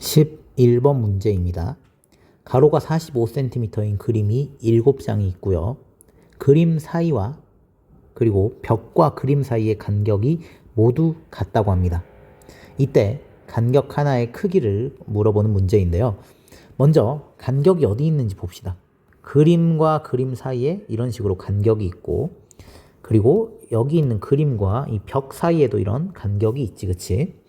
11번 문제입니다. 가로가 45cm인 그림이 7장이 있고요. 그림 사이와 그리고 벽과 그림 사이의 간격이 모두 같다고 합니다. 이때 간격 하나의 크기를 물어보는 문제인데요. 먼저 간격이 어디 있는지 봅시다. 그림과 그림 사이에 이런 식으로 간격이 있고 그리고 여기 있는 그림과 이 벽 사이에도 이런 간격이 있지, 그치?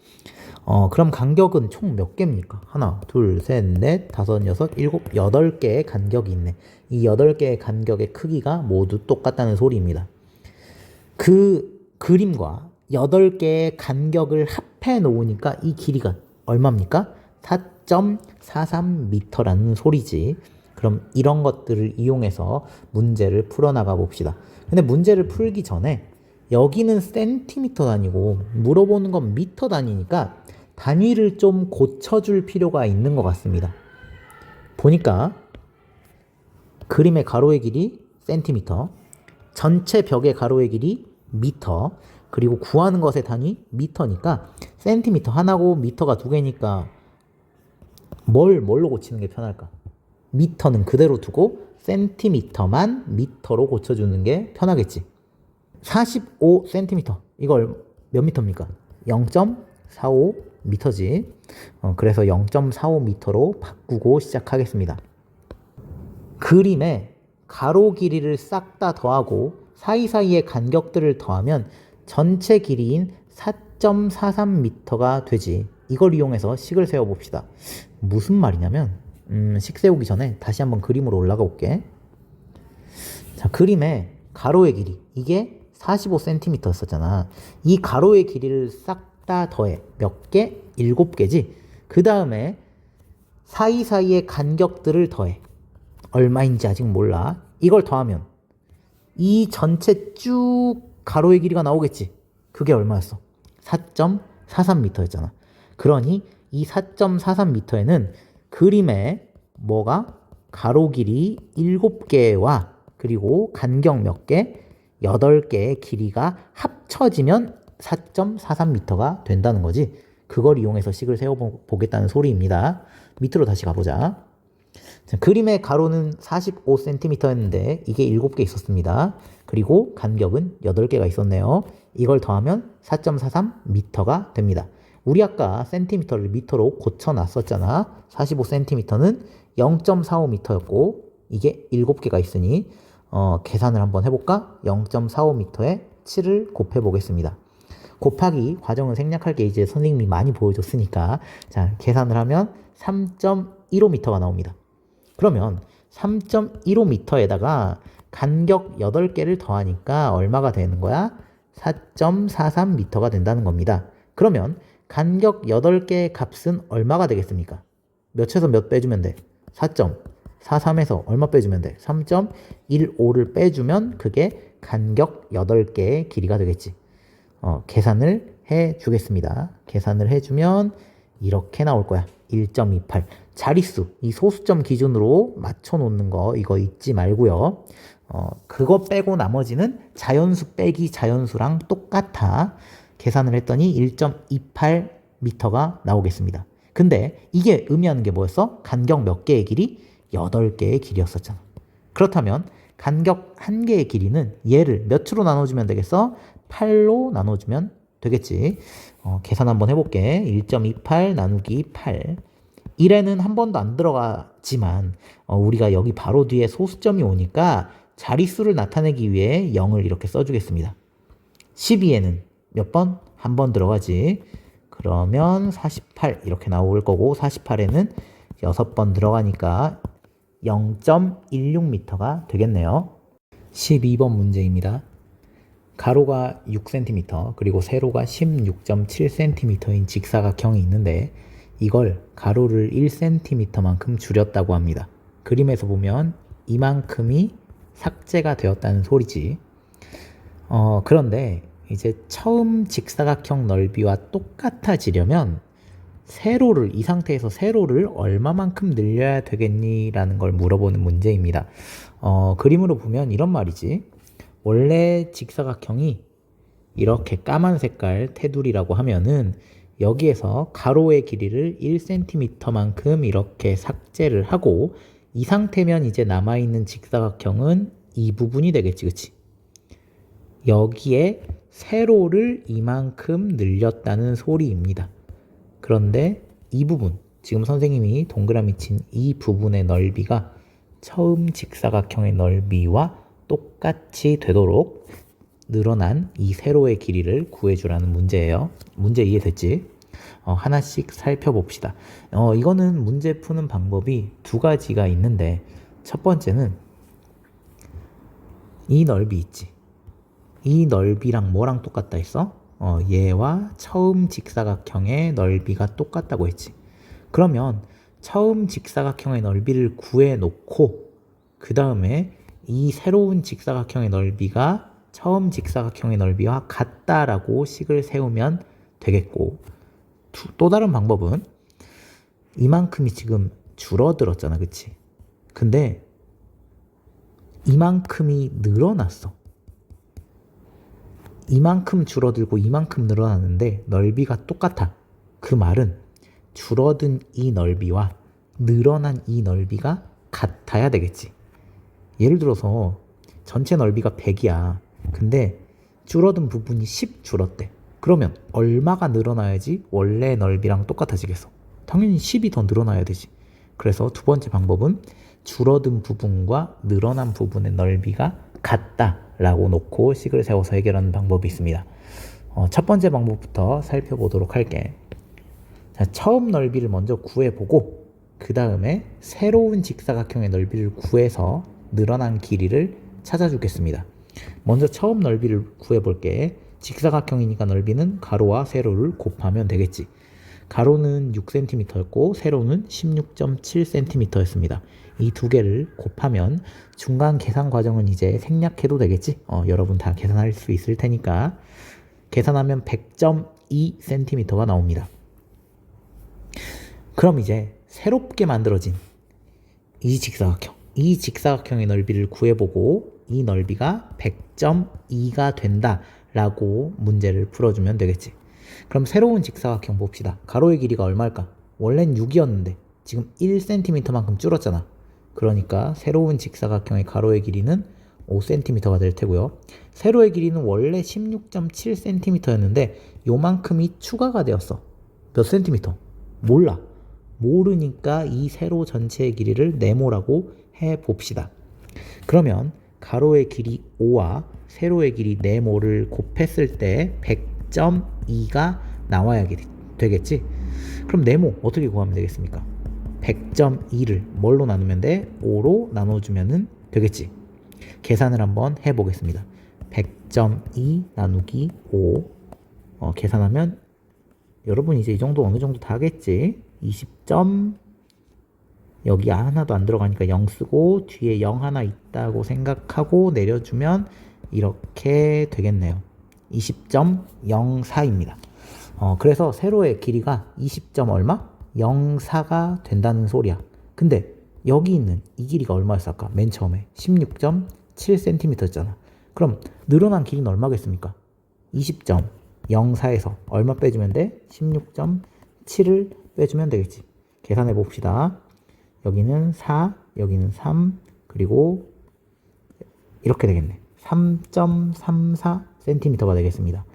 어, 그럼 간격은 총 몇 개입니까? 하나, 둘, 셋, 넷, 다섯, 여섯, 일곱, 여덟 개의 간격이 있네. 이 여덟 개의 간격의 크기가 모두 똑같다는 소리입니다. 그 그림과 여덟 개의 간격을 합해 놓으니까 이 길이가 얼마입니까? 4.43m라는 소리지. 그럼 이런 것들을 이용해서 문제를 풀어나가 봅시다. 근데 문제를 풀기 전에 여기는 센티미터 단위고 물어보는 건 미터 단위니까 단위를 좀 고쳐줄 필요가 있는 것 같습니다. 보니까 그림의 가로의 길이 센티미터, 전체 벽의 가로의 길이 미터, 그리고 구하는 것의 단위 미터니까 센티미터 하나고 미터가 두 개니까 뭘 뭘로 고치는 게 편할까? 미터는 그대로 두고 센티미터만 미터로 고쳐주는 게 편하겠지. 45cm. 이걸 몇 미터입니까? 0.45m지. 어, 그래서 0.45m로 바꾸고 시작하겠습니다. 그림에 가로 길이를 싹 다 더하고 사이사이의 간격들을 더하면 전체 길이인 4.43m가 되지. 이걸 이용해서 식을 세워 봅시다. 무슨 말이냐면, 음, 식 세우기 전에 다시 한번 그림으로 올라가 볼게. 자, 그림에 가로의 길이. 이게 45cm였었잖아. 이 가로의 길이를 싹 다 더해. 몇 개? 7개지. 그 다음에 사이사이의 간격들을 더해. 얼마인지 아직 몰라. 이걸 더하면 이 전체 쭉 가로의 길이가 나오겠지. 그게 얼마였어? 4.43m였잖아. 그러니 이 4.43m에는 그림에 뭐가 가로 길이 7개와 그리고 간격 몇 개? 8개의 길이가 합쳐지면 4.43m가 된다는 거지. 그걸 이용해서 식을 세워보겠다는 소리입니다. 밑으로 다시 가보자. 자, 그림의 가로는 45cm였는데 이게 7개 있었습니다. 그리고 간격은 8개가 있었네요. 이걸 더하면 4.43m가 됩니다. 우리 아까 센티미터를 미터로 고쳐놨었잖아. 45cm는 0.45m였고 이게 7개가 있으니 어, 계산을 한번 해볼까? 0.45m에 7을 곱해보겠습니다. 곱하기 과정을 생략할 게 이제 선생님이 많이 보여줬으니까 자 계산을 하면 3.15m가 나옵니다. 그러면 3.15m에다가 간격 8개를 더하니까 얼마가 되는 거야? 4.43m가 된다는 겁니다. 그러면 간격 8개의 값은 얼마가 되겠습니까? 몇에서 몇 빼주면 돼? 4.43에서 얼마 빼주면 돼? 3.15를 빼주면 그게 간격 8개의 길이가 되겠지. 어, 계산을 해 주겠습니다. 계산을 해 주면 이렇게 나올 거야. 1.28. 자릿수, 이 소수점 기준으로 맞춰 놓는 거, 이거 잊지 말고요. 어, 그거 빼고 나머지는 자연수 빼기 자연수랑 똑같아. 계산을 했더니 1.28m가 나오겠습니다. 근데 이게 의미하는 게 뭐였어? 간격 몇 개의 길이? 8개의 길이었었잖아. 그렇다면 간격 한 개의 길이는 얘를 몇으로 나눠주면 되겠어? 8로 나눠주면 되겠지. 어, 계산 한번 해볼게. 1.28 나누기 8. 1에는 한 번도 안 들어가지만 어, 우리가 여기 바로 뒤에 소수점이 오니까 자릿수를 나타내기 위해 0을 이렇게 써주겠습니다. 12에는 몇 번? 한 번 들어가지. 그러면 48 이렇게 나올 거고 48에는 6번 들어가니까 0.16m가 되겠네요. 12번 문제입니다. 가로가 6cm 그리고 세로가 16.7cm인 직사각형이 있는데 이걸 가로를 1cm만큼 줄였다고 합니다. 그림에서 보면 이만큼이 삭제가 되었다는 소리지. 어, 그런데 이제 처음 직사각형 넓이와 똑같아지려면 세로를 이 상태에서 세로를 얼마만큼 늘려야 되겠니라는 걸 물어보는 문제입니다. 어, 그림으로 보면 이런 말이지. 원래 직사각형이 이렇게 까만 색깔 테두리라고 하면은 여기에서 가로의 길이를 1cm만큼 이렇게 삭제를 하고 이 상태면 이제 남아있는 직사각형은 이 부분이 되겠지, 그치? 여기에 세로를 이만큼 늘렸다는 소리입니다. 그런데 이 부분, 지금 선생님이 동그라미 친 이 부분의 넓이가 처음 직사각형의 넓이와 똑같이 되도록 늘어난 이 세로의 길이를 구해주라는 문제예요. 문제 이해됐지? 어, 하나씩 살펴봅시다. 어, 이거는 문제 푸는 방법이 두 가지가 있는데 첫 번째는 이 넓이 있지. 이 넓이랑 뭐랑 똑같다 했어? 어, 얘와 처음 직사각형의 넓이가 똑같다고 했지. 그러면 처음 직사각형의 넓이를 구해 놓고 그 다음에 이 새로운 직사각형의 넓이가 처음 직사각형의 넓이와 같다라고 식을 세우면 되겠고 두- 또 다른 방법은 이만큼이 지금 줄어들었잖아 그치? 근데 이만큼이 늘어났어 이만큼 줄어들고 이만큼 늘어났는데 넓이가 똑같아 그 말은 줄어든 이 넓이와 늘어난 이 넓이가 같아야 되겠지 예를 들어서 전체 넓이가 100이야. 근데 줄어든 부분이 10 줄었대. 그러면 얼마가 늘어나야지 원래 넓이랑 똑같아지겠어? 당연히 10이 더 늘어나야 되지. 그래서 두 번째 방법은 줄어든 부분과 늘어난 부분의 넓이가 같다 라고 놓고 식을 세워서 해결하는 방법이 있습니다. 어, 첫 번째 방법부터 살펴보도록 할게. 자, 처음 넓이를 먼저 구해보고 그 다음에 새로운 직사각형의 넓이를 구해서 늘어난 길이를 찾아주겠습니다. 먼저 처음 넓이를 구해볼게. 직사각형이니까 넓이는 가로와 세로를 곱하면 되겠지. 가로는 6cm였고 세로는 16.7cm였습니다. 이 두 개를 곱하면 중간 계산 과정은 이제 생략해도 되겠지? 어, 여러분 다 계산할 수 있을 테니까 계산하면 100.2cm가 나옵니다. 그럼 이제 새롭게 만들어진 이 직사각형, 이 직사각형의 넓이를 구해보고 이 넓이가 100.2가 된다라고 문제를 풀어주면 되겠지. 그럼 새로운 직사각형 봅시다. 가로의 길이가 얼마일까? 원래는 6이었는데 지금 1cm만큼 줄었잖아. 그러니까 새로운 직사각형의 가로의 길이는 5cm가 될 테고요. 세로의 길이는 원래 16.7cm였는데 요만큼이 추가가 되었어. 몇 cm? 몰라. 모르니까 이 세로 전체의 길이를 네모라고 해 봅시다. 그러면 가로의 길이 5와 세로의 길이 네모를 곱했을 때 100.2가 나와야 되겠지? 그럼 네모 어떻게 구하면 되겠습니까? 100.2를 뭘로 나누면 돼? 5로 나눠주면 되겠지? 계산을 한번 해보겠습니다. 100.2 나누기 5 어, 계산하면 여러분 이제 이 정도 어느 정도 다 하겠지? 20점 여기 하나도 안 들어가니까 0 쓰고 뒤에 0 하나 있다고 생각하고 내려주면 이렇게 되겠네요. 20.04입니다. 어, 그래서 세로의 길이가 20점 얼마? 04가 된다는 소리야. 근데 여기 있는 이 길이가 얼마였을까? 맨 처음에 16.7cm였잖아. 그럼 늘어난 길이는 얼마겠습니까? 20.04에서 얼마 빼주면 돼? 16.7을 빼주면 되겠지. 계산해 봅시다. 여기는 4, 여기는 3, 그리고 이렇게 되겠네. 3.34cm가 되겠습니다.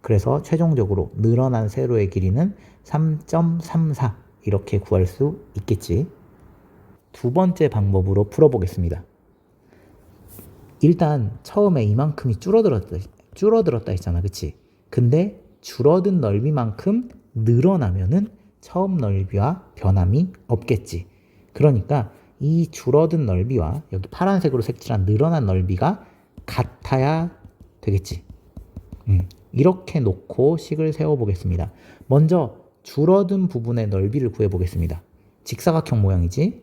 그래서 최종적으로 늘어난 세로의 길이는 3.34 이렇게 구할 수 있겠지. 두 번째 방법으로 풀어보겠습니다. 일단 처음에 이만큼이 줄어들었다, 줄어들었다 했잖아. 그치? 근데 줄어든 넓이만큼 늘어나면은 처음 넓이와 변함이 없겠지. 그러니까 이 줄어든 넓이와 여기 파란색으로 색칠한 늘어난 넓이가 같아야 되겠지. 음, 이렇게 놓고 식을 세워보겠습니다. 먼저 줄어든 부분의 넓이를 구해보겠습니다. 직사각형 모양이지.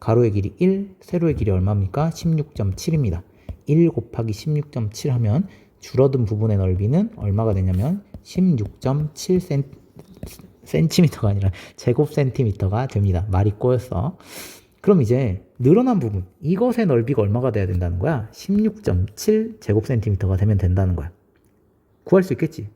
가로의 길이 1, 세로의 길이 얼마입니까? 16.7입니다. 1 곱하기 16.7 하면 줄어든 부분의 넓이는 얼마가 되냐면 16.7cm가 아니라 제곱 센티미터가 됩니다. 말이 꼬였어. 그럼 이제 늘어난 부분, 이것의 넓이가 얼마가 돼야 된다는 거야? 16.7 제곱 센티미터가 되면 된다는 거야. 구할 수 있겠지?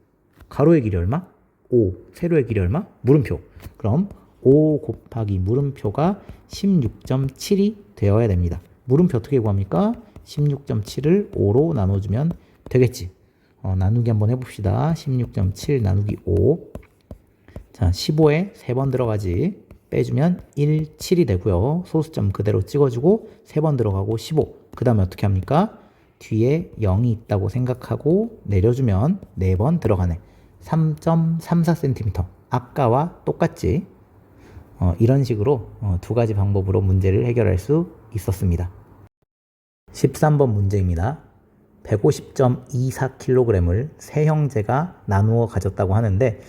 가로의 길이 얼마? 5. 세로의 길이 얼마? 물음표. 그럼 5 곱하기 물음표가 16.7이 되어야 됩니다. 물음표 어떻게 구합니까? 16.7을 5로 나눠주면 되겠지. 어, 나누기 한번 해봅시다. 16.7 나누기 5. 자, 15에 3번 들어가지. 빼주면 1, 7이 되고요. 소수점 그대로 찍어주고 3번 들어가고 15. 그 다음에 어떻게 합니까? 뒤에 0이 있다고 생각하고 내려주면 4번 들어가네. 3.34cm. 아까와 똑같지? 어, 이런 식으로 어, 두 가지 방법으로 문제를 해결할 수 있었습니다. 13번 문제입니다. 150.24kg을 세 형제가 나누어 가졌다고 하는데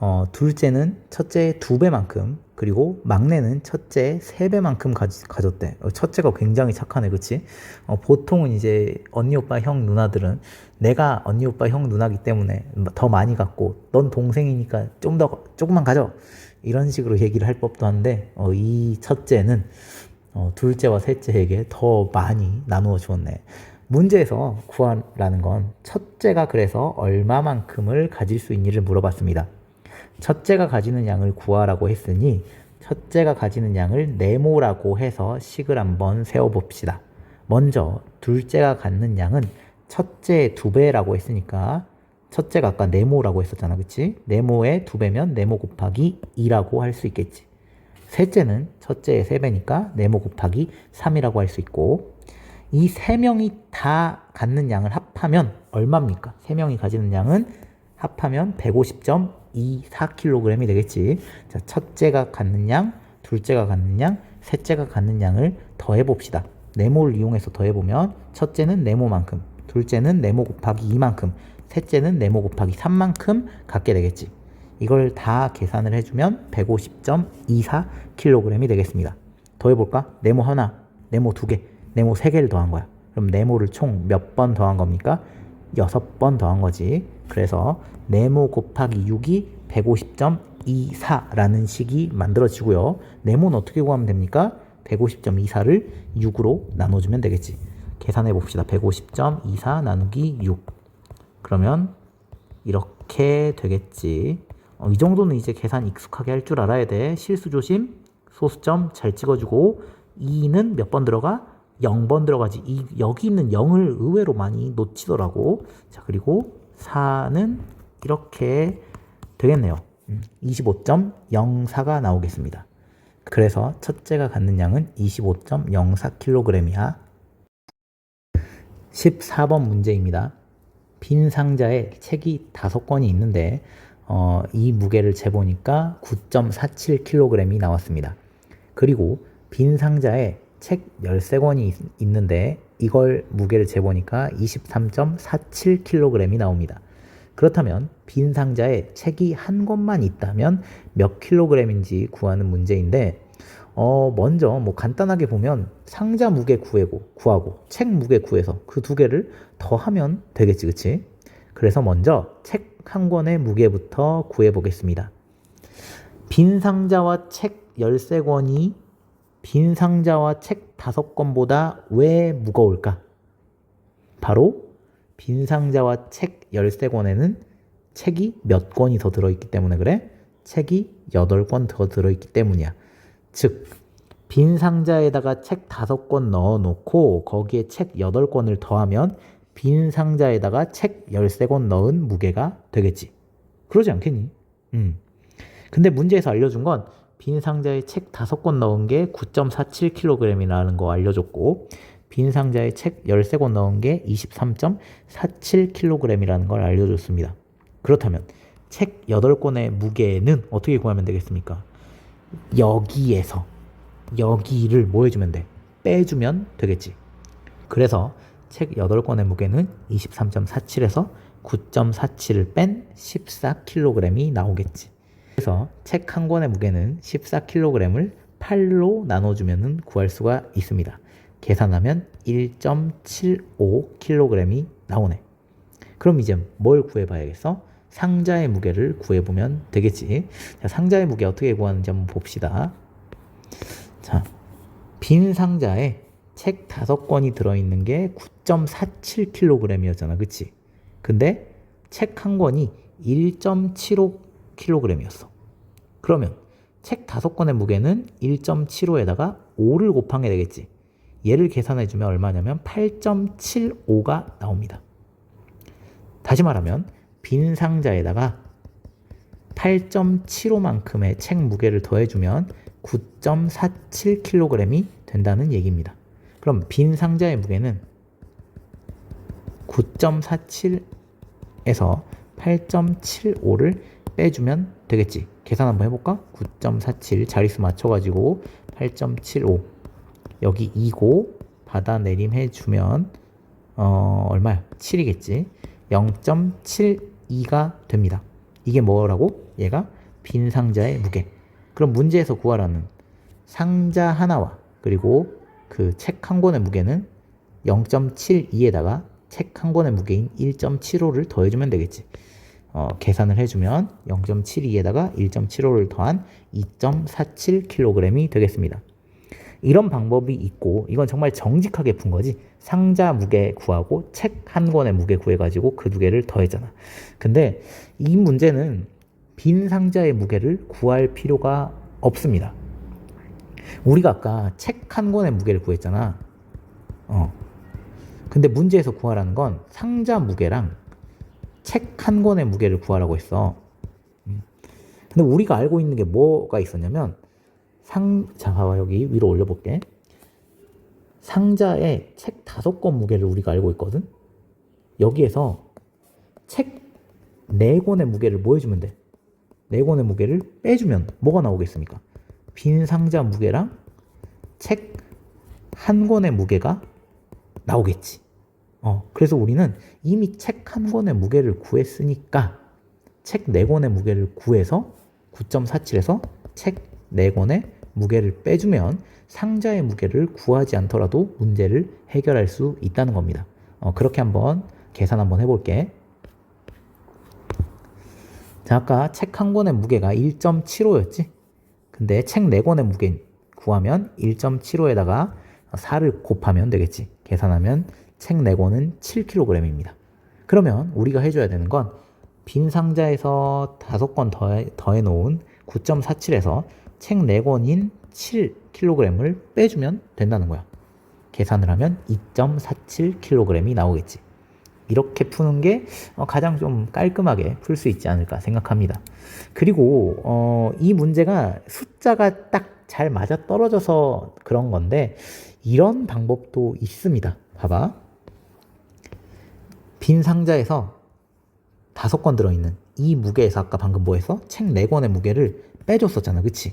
어, 둘째는 첫째의 두 배만큼 그리고 막내는 첫째의 세 배만큼 가졌대. 어, 첫째가 굉장히 착하네, 그치? 어, 보통은 이제 언니 오빠 형 누나들은 내가 언니 오빠 형 누나기 때문에 더 많이 갖고 넌 동생이니까 좀 더 조금만 가져 이런 식으로 얘기를 할 법도 한데 어, 이 첫째는 어, 둘째와 셋째에게 더 많이 나누어 주었네. 문제에서 구하라는 건 첫째가 그래서 얼마만큼을 가질 수 있니를 물어봤습니다. 첫째가 가지는 양을 구하라고 했으니 첫째가 가지는 양을 네모라고 해서 식을 한번 세워봅시다. 먼저 둘째가 갖는 양은 첫째의 두 배라고 했으니까 첫째가 아까 네모라고 했었잖아, 그치? 네모의 두 배면 네모 곱하기 2라고 할 수 있겠지. 셋째는 첫째의 세 배니까 네모 곱하기 3이라고 할 수 있고 이 세 명이 다 갖는 양을 합하면 얼마입니까? 세 명이 가지는 양은 합하면 150.24kg이 되겠지. 자, 첫째가 갖는 양, 둘째가 갖는 양, 셋째가 갖는 양을 더해 봅시다. 네모를 이용해서 더해 보면 첫째는 네모만큼, 둘째는 네모 곱하기 2만큼, 셋째는 네모 곱하기 3만큼 갖게 되겠지. 이걸 다 계산을 해주면 150.24kg이 되겠습니다. 더해볼까? 네모 하나, 네모 두 개, 네모 세 개를 더한 거야. 그럼 네모를 총 몇 번 더한 겁니까? 여섯 번 더한 거지. 그래서 네모 곱하기 6이 150.24라는 식이 만들어지고요. 네모는 어떻게 구하면 됩니까? 150.24를 6으로 나눠주면 되겠지. 계산해 봅시다. 150.24 나누기 6. 그러면 이렇게 되겠지. 어, 이 정도는 이제 계산 익숙하게 할 줄 알아야 돼. 실수 조심. 소수점 잘 찍어주고 2는 몇 번 들어가? 0번 들어가지. 이, 여기 있는 0을 의외로 많이 놓치더라고. 자, 그리고 4는 이렇게 되겠네요. 음, 25.04가 나오겠습니다. 그래서 첫째가 갖는 양은 25.04kg이야. 14번 문제입니다. 빈 상자에 책이 다섯 권이 있는데 어, 이 무게를 재보니까 9.47kg이 나왔습니다. 그리고 빈 상자에 책 13권이 있, 는데 이걸 무게를 재보니까 23.47kg이 나옵니다. 그렇다면 빈 상자에 책이 한 권만 있다면 몇 킬로그램인지 구하는 문제인데 어 먼저 뭐 간단하게 보면 상자 무게 구하고 구하고 책 무게 구해서 그 두 개를 더하면 되겠지 그치? 그래서 먼저 책 한 권의 무게부터 구해 보겠습니다. 빈 상자와 책 13권이 빈 상자와 책 5권보다 왜 무거울까? 바로 빈 상자와 책 13권에는 책이 몇 권이 더 들어있기 때문에 그래? 책이 8권 더 들어있기 때문이야. 즉, 빈 상자에다가 책 5권 넣어 놓고 거기에 책 8권을 더하면 빈 상자에다가 책 13권 넣은 무게가 되겠지. 그러지 않겠니? 음. 근데 문제에서 알려준 건 빈 상자에 책 5권 넣은 게 9.47kg이라는 거 알려줬고 빈 상자에 책 13권 넣은 게 23.47kg이라는 걸 알려줬습니다. 그렇다면 책 8권의 무게는 어떻게 구하면 되겠습니까? 여기에서 여기를 뭐 해주면 돼? 빼주면 되겠지. 그래서 책 8권의 무게는 23.47에서 9.47을 뺀 14kg이 나오겠지. 그래서 책 한 권의 무게는 14kg을 8로 나눠주면 구할 수가 있습니다. 계산하면 1.75kg이 나오네. 그럼 이제 뭘 구해봐야겠어? 상자의 무게를 구해보면 되겠지. 자, 상자의 무게 어떻게 구하는지 한번 봅시다. 자, 빈 상자에 책 다섯 권이 들어있는 게 9.47kg이었잖아. 그치? 근데 책 한 권이 4kg이었어. 그러면 책 다섯 권의 무게는 1.75에다가 5를 곱하게 되겠지. 얘를 계산해주면 얼마냐면 8.75가 나옵니다. 다시 말하면 빈 상자에다가 8.75만큼의 책 무게를 더해주면 9.47kg이 된다는 얘기입니다. 그럼 빈 상자의 무게는 9.47에서 8.75를 빼주면 되겠지. 계산 한번 해볼까? 9.47 자릿수 맞춰가지고 8.75 여기 2고 받아 내림 해주면 어 얼마야? 7이겠지. 0.72가 됩니다. 이게 뭐라고? 얘가 빈 상자의 무게. 그럼 문제에서 구하라는 상자 하나와 그리고 그 책 한 권의 무게는 0.72에다가 책 한 권의 무게인 1.75를 더해주면 되겠지. 어, 계산을 해주면 0.72에다가 1.75를 더한 2.47kg이 되겠습니다. 이런 방법이 있고 이건 정말 정직하게 푼 거지. 상자 무게 구하고 책 한 권의 무게 구해가지고 그 두 개를 더했잖아. 근데 이 문제는 빈 상자의 무게를 구할 필요가 없습니다. 우리가 아까 책 한 권의 무게를 구했잖아. 어. 근데 문제에서 구하라는 건 상자 무게랑 책 한 권의 무게를 구하라고 했어. 음. 근데 우리가 알고 있는 게 뭐가 있었냐면 상, 자, 봐봐. 여기 위로 올려볼게. 상자에 책 다섯 권 무게를 우리가 알고 있거든? 여기에서 책 네 권의 무게를 뭐 해주면 돼? 네 권의 무게를 빼주면 뭐가 나오겠습니까? 빈 상자 무게랑 책 한 권의 무게가 나오겠지. 어, 그래서 우리는 이미 책 한 권의 무게를 구했으니까 책 네 권의 무게를 구해서 9.47에서 책 네 권의 무게를 빼주면 상자의 무게를 구하지 않더라도 문제를 해결할 수 있다는 겁니다. 어, 그렇게 한번 계산 한번 해볼게. 자, 아까 책 한 권의 무게가 1.75였지? 근데 책 네 권의 무게 구하면 1.75에다가 4를 곱하면 되겠지. 계산하면 책네 권은 7kg입니다. 그러면 우리가 해줘야 되는 건 빈 상자에서 다섯 권 더해, 더해 놓은 9.47에서 책 4권인 7kg을 빼주면 된다는 거야. 계산을 하면 2.47kg이 나오겠지. 이렇게 푸는 게 어, 가장 좀 깔끔하게 풀 수 있지 않을까 생각합니다. 그리고 어, 이 문제가 숫자가 딱 잘 맞아 떨어져서 그런 건데 이런 방법도 있습니다. 봐봐. 빈 상자에서 다섯 권 들어있는 이 무게에서 아까 방금 뭐 했어? 책 네 권의 무게를 빼줬었잖아. 그치?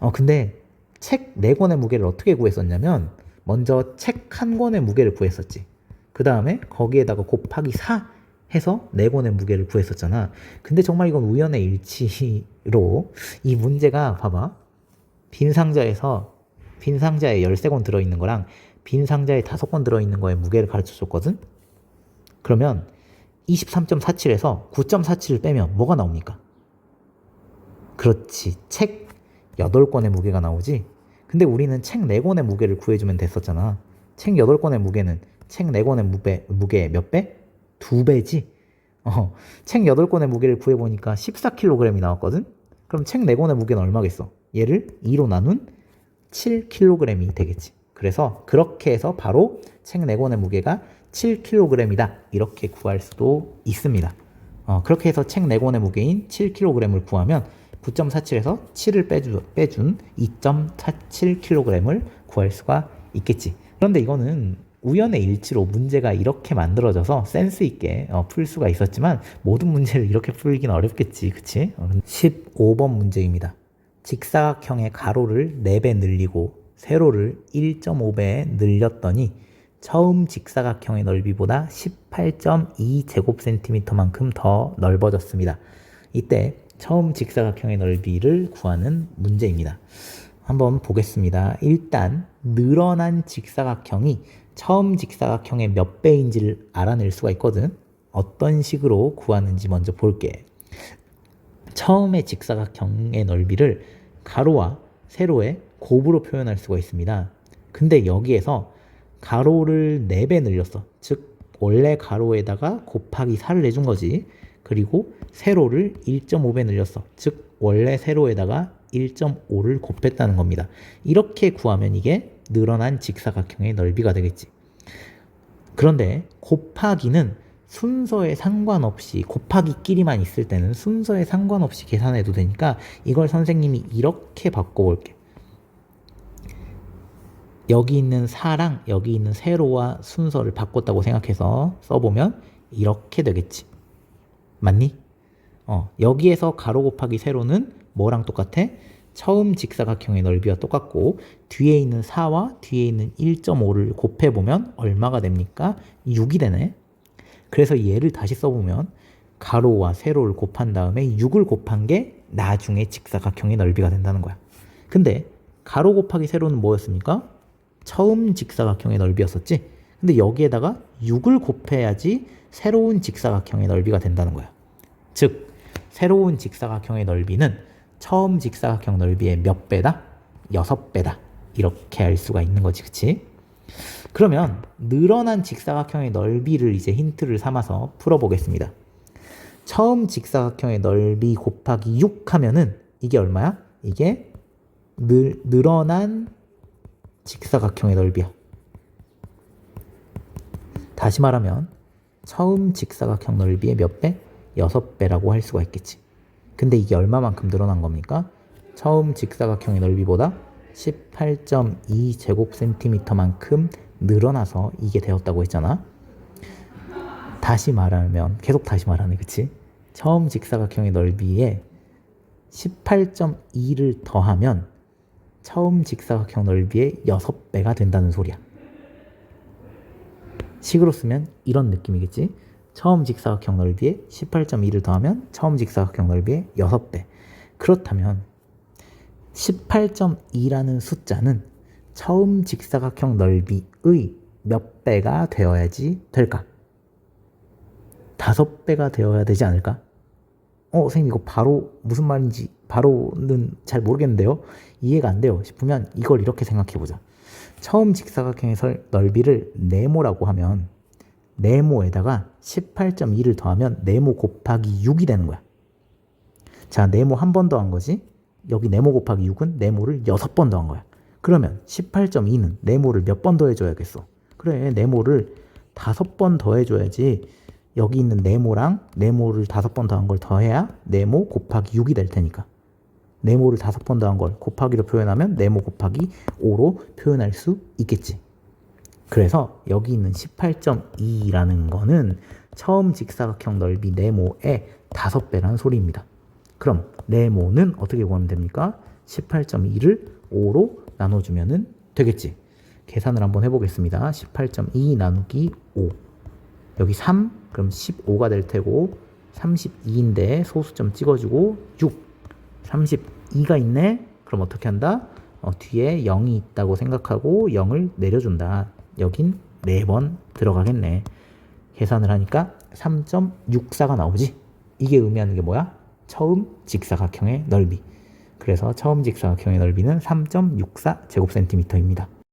어, 근데 책 네 권의 무게를 어떻게 구했었냐면 먼저 책 한 권의 무게를 구했었지. 그 다음에 거기에다가 곱하기 4 해서 네 권의 무게를 구했었잖아. 근데 정말 이건 우연의 일치로 이 문제가 봐봐. 빈 상자에서 빈 상자에 13권 들어있는 거랑 빈 상자에 5권 들어있는 거의 무게를 가르쳐 줬거든? 그러면 23.47에서 9.47을 빼면 뭐가 나옵니까? 그렇지. 책 8권의 무게가 나오지? 근데 우리는 책 4권의 무게를 구해주면 됐었잖아. 책 8권의 무게는 책 4권의 무게, 무게 몇 배? 2배지? 어, 책 8권의 무게를 구해보니까 14kg이 나왔거든? 그럼 책 4권의 무게는 얼마겠어? 얘를 2로 나눈 7kg이 되겠지. 그래서 그렇게 해서 바로 책 4권의 무게가 7kg이다. 이렇게 구할 수도 있습니다. 어, 그렇게 해서 책 4권의 무게인 7kg을 구하면 9.47에서 7을 빼주, 빼준 2.47kg을 구할 수가 있겠지. 그런데 이거는 우연의 일치로 문제가 이렇게 만들어져서 센스 있게 어, 풀 수가 있었지만 모든 문제를 이렇게 풀기는 어렵겠지. 그치? 어, 15번 문제입니다. 직사각형의 가로를 4배 늘리고 세로를 1.5배 늘렸더니 처음 직사각형의 넓이보다 18.2제곱센티미터만큼 더 넓어졌습니다. 이때 처음 직사각형의 넓이를 구하는 문제입니다. 한번 보겠습니다. 일단 늘어난 직사각형이 처음 직사각형의 몇 배인지를 알아낼 수가 있거든. 어떤 식으로 구하는지 먼저 볼게. 처음의 직사각형의 넓이를 가로와 세로의 곱으로 표현할 수가 있습니다. 근데 여기에서 가로를 4배 늘렸어. 즉 원래 가로에다가 곱하기 4를 해준 거지. 그리고 세로를 1.5배 늘렸어. 즉 원래 세로에다가 1.5를 곱했다는 겁니다. 이렇게 구하면 이게 늘어난 직사각형의 넓이가 되겠지. 그런데 곱하기는 순서에 상관없이 곱하기끼리만 있을 때는 순서에 상관없이 계산해도 되니까 이걸 선생님이 이렇게 바꿔볼게. 여기 있는 4랑 여기 있는 세로와 순서를 바꿨다고 생각해서 써보면 이렇게 되겠지. 맞니? 어, 여기에서 가로 곱하기 세로는 뭐랑 똑같아? 처음 직사각형의 넓이와 똑같고 뒤에 있는 4와 뒤에 있는 1.5를 곱해보면 얼마가 됩니까? 6이 되네. 그래서 얘를 다시 써보면 가로와 세로를 곱한 다음에 6을 곱한 게 나중에 직사각형의 넓이가 된다는 거야. 근데 가로 곱하기 세로는 뭐였습니까? 처음 직사각형의 넓이였었지. 근데 여기에다가 6을 곱해야지 새로운 직사각형의 넓이가 된다는 거야. 즉, 새로운 직사각형의 넓이는 처음 직사각형 넓이의 몇 배다? 6배다. 이렇게 알 수가 있는 거지, 그치? 그러면 늘어난 직사각형의 넓이를 이제 힌트를 삼아서 풀어보겠습니다. 처음 직사각형의 넓이 곱하기 6 하면은 이게 얼마야? 이게 늘, 늘어난 직사각형의 넓이야. 다시 말하면 처음 직사각형 넓이의 몇 배? 6배라고 할 수가 있겠지. 근데 이게 얼마만큼 늘어난 겁니까? 처음 직사각형의 넓이보다 18.2 제곱센티미터만큼 늘어나서 이게 되었다고 했잖아. 다시 말하면 계속 다시 말하네, 그치? 처음 직사각형의 넓이에 18.2를 더하면 처음 직사각형 넓이의 6배가 된다는 소리야. 식으로 쓰면 이런 느낌이겠지. 처음 직사각형 넓이에 18.2를 더하면 처음 직사각형 넓이의 6배. 그렇다면 18.2라는 숫자는 처음 직사각형 넓이의 몇 배가 되어야지 될까? 다섯 배가 되어야 되지 않을까? 어, 선생님 이거 바로 무슨 말인지 바로는 잘 모르겠는데요. 이해가 안 돼요. 싶으면 이걸 이렇게 생각해 보자. 처음 직사각형의 설- 넓이를 네모라고 하면 네모에다가 18.2를 더하면 네모 곱하기 6이 되는 거야. 자, 네모 한 번 더 한 거지. 여기 네모 곱하기 6은 네모를 6번 더 한 거야. 그러면 18.2는 네모를 몇 번 더 해줘야겠어? 그래, 네모를 5번 더 해줘야지 여기 있는 네모랑 네모를 5번 더한 걸 더해야 네모 곱하기 6이 될 테니까. 네모를 5번 더한 걸 곱하기로 표현하면 네모 곱하기 5로 표현할 수 있겠지. 그래서 여기 있는 18.2라는 거는 처음 직사각형 넓이 네모의 5배라는 소리입니다. 그럼 네모는 어떻게 구하면 됩니까? 18.2를 5로 나눠주면 되겠지. 계산을 한번 해보겠습니다. 18.2 나누기 5. 여기 3, 그럼 15가 될 테고 32인데 소수점 찍어주고 6. 32가 있네? 그럼 어떻게 한다? 어, 뒤에 0이 있다고 생각하고 0을 내려준다. 여긴 4번 들어가겠네. 계산을 하니까 3.64가 나오지? 이게 의미하는 게 뭐야? 처음 직사각형의 넓이. 그래서 처음 직사각형의 넓이는 3.64 제곱센티미터입니다.